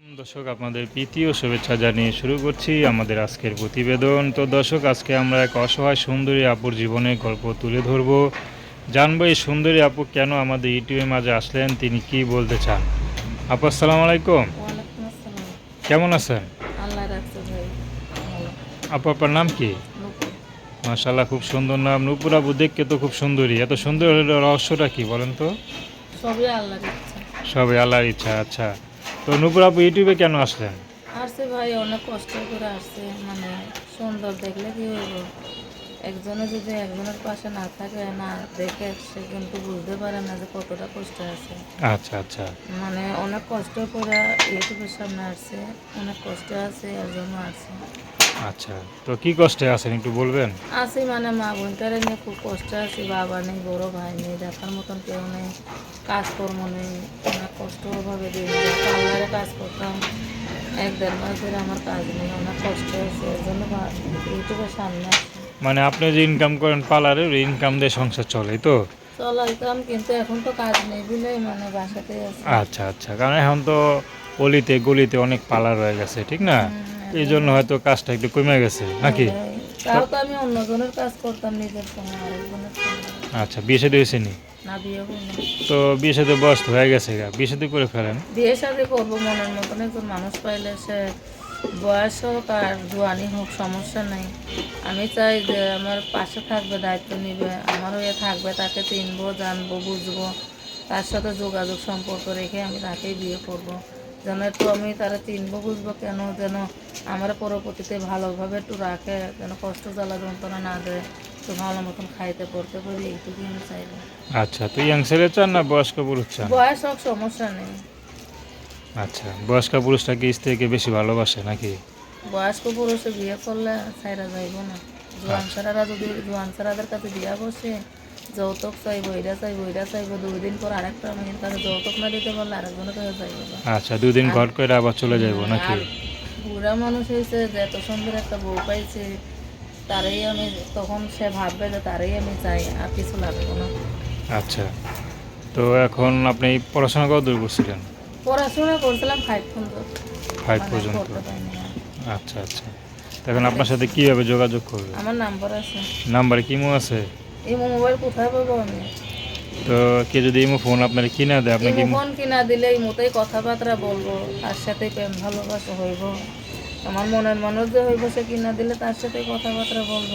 দর্শক আপনাদের প্রীতি ও শুভেচ্ছা জানিয়ে শুরু করছি আমাদের আজকের প্রতিবেদন। তো দর্শক আজকে আমরা এক অসহায় সুন্দরী আপুর জীবনের গল্প তুলে ধরব। জানব এই সুন্দরী আপু কেন আমাদের ইউটিউবের মাঝে আসলেন তিনি কি বলতে চান? আপু আসসালামু আলাইকুম। কেমন আছেন? আল্লাহ আপু আপনার নাম কি? মাশাল্লাহ খুব সুন্দর নাম। নুপুর আপু দেখতে তো খুব সুন্দরী। এত সুন্দর রহস্যটা কি বলেন তো? সবই আল্লাহর ইচ্ছা। সবে আল্লাহর ইচ্ছা আচ্ছা। তো নুপুর আপু ইউটিউবে কেন আসলেন? আসছে ভাই অনেক কষ্ট করে আসছে। মানে সুন্দর দেখলে কি হইব? একজনে যদি একজনের পাশে না থাকে না দেখে সে কিন্তু বুঝতে পারে না যে কতটা কষ্ট আছে। আচ্ছা আচ্ছা। মানে অনেক কষ্ট করে ইউটিউবের সামনে আসছে অনেক কষ্ট আছে এর জন্য আসছে। আচ্ছা তো কি কষ্টে আছেন একটু বলবেন? আছি মানে মা বোনটারে নিয়ে খুব কষ্ট আছি বাবা নেই বড় ভাই নেই দেখার মতন কেউ নেই কাজকর্ম নেই অনেক কষ্ট অভাবে দিন পার্লারে কাজ করতাম এক দেড় মাস ধরে আমার কাজ নেই অনেক কষ্ট হয়েছে এর জন্য ইউটিউবের সামনে মানে আপনি যে ইনকাম করেন পার্লারে ওই ইনকাম দিয়ে সংসার চলে তো? চলাইতাম কিন্তু এখন তো কাজ নেই বলে মানে বাসাতে আছি। আচ্ছা আচ্ছা কারণ এখন তো অলিতে গলিতে অনেক পার্লার হয়ে গেছে ঠিক না? এই জন্য হয়তো কাজটা একটু কমে গেছে নাকি? তাও তো আমি অন্যজনের কাজ করতাম নিজের আচ্ছা বিয়ে সাথে হয়েছে নি না বিয়ে করিনি তো বিয়ে সাথে বয়স হয়ে গেছে গা বিয়ে সাথে করে ফেলেন? বিয়ে শাদি করব মনের মতন একজন মানুষ পাইলে সে বয়স হোক আর জোয়ানি হোক সমস্যা নেই। আমি চাই যে আমার পাশে থাকবে দায়িত্ব নিবে আমার হয়ে থাকবে তাকে চিনবো জানব বুঝব তার সাথে যোগাযোগ সম্পর্ক রেখে আমি তাকেই বিয়ে করব। যেন একটু আমি তারা চিনবো বুঝব কেন যেন আমার পরবর্তীতে ভালোভাবে একটু রাখে যেন কষ্ট জ্বালা যন্ত্রণা না দেয় তো ভালো মতন খাইতে পড়তে পারি এইটুকুই আমি চাইব। আচ্ছা তুই ইয়াং ছেলে চান না বয়স্ক পুরুষ চান? বয়স হোক সমস্যা নেই। আচ্ছা বয়স্ক পুরুষটাকে স্ত্রীকে বেশি ভালোবাসে নাকি? বয়স্ক পুরুষে বিয়ে করলে সাইরা যাইব না। জোয়ান ছাড়ারা যদি জোয়ান ছাড়াদের কাছে বিয়া বসে যৌতুক চাইব এটা চাইব এটা চাইব দুই দিন পর আরেকটা মেয়ের কাছে যৌতুক না দিতে পারলে আরেকজনের কাছে যাইবো না। আচ্ছা দুদিন ঘর করে আবার চলে যাব নাকি? বুড়া মানুষ হয়েছে যে এত সুন্দর একটা বউ পাইছে তারই আমি তখন সে ভাববে যে তারই আমি চাই আর কিছু লাগবে না। আচ্ছা তো এখন আপনি পড়াশোনা কত দূর করছিলেন? পড়াশোনা করছিলাম ফাইভ পর্যন্ত। ফাইভ মানে পর্যন্ত। আচ্ছা আচ্ছা। তো এখন আপনার সাথে কীভাবে যোগাযোগ করবে? আমার নাম্বার আছে। নাম্বারে কিমো আছে? এই মোবাইল কোথায় পাবো আমি? তো কে যদি ইমো ফোন আপনার কিনা দেয় আপনি কি ফোন কিনা দিলে এই মতোই কথাবার্তা বলব তার সাথে প্রেম ভালোবাসা হইব। আমার মনের মানুষ যে হইব সে কিনা দিলে তার সাথে কথাবার্তা বলব।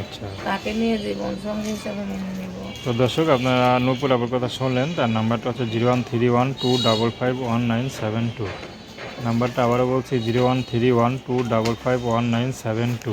আচ্ছা। তাকে নিয়ে জীবন সঙ্গী হিসাবে মেনে নিব। তো দর্শক আপনারা নূপুর আবার কথা শুনলেন তার নাম্বারটা হচ্ছে zero one three one two double five one nine seven two. নাম্বারটা আবারও বলছি zero one three one two double five one nine seven two.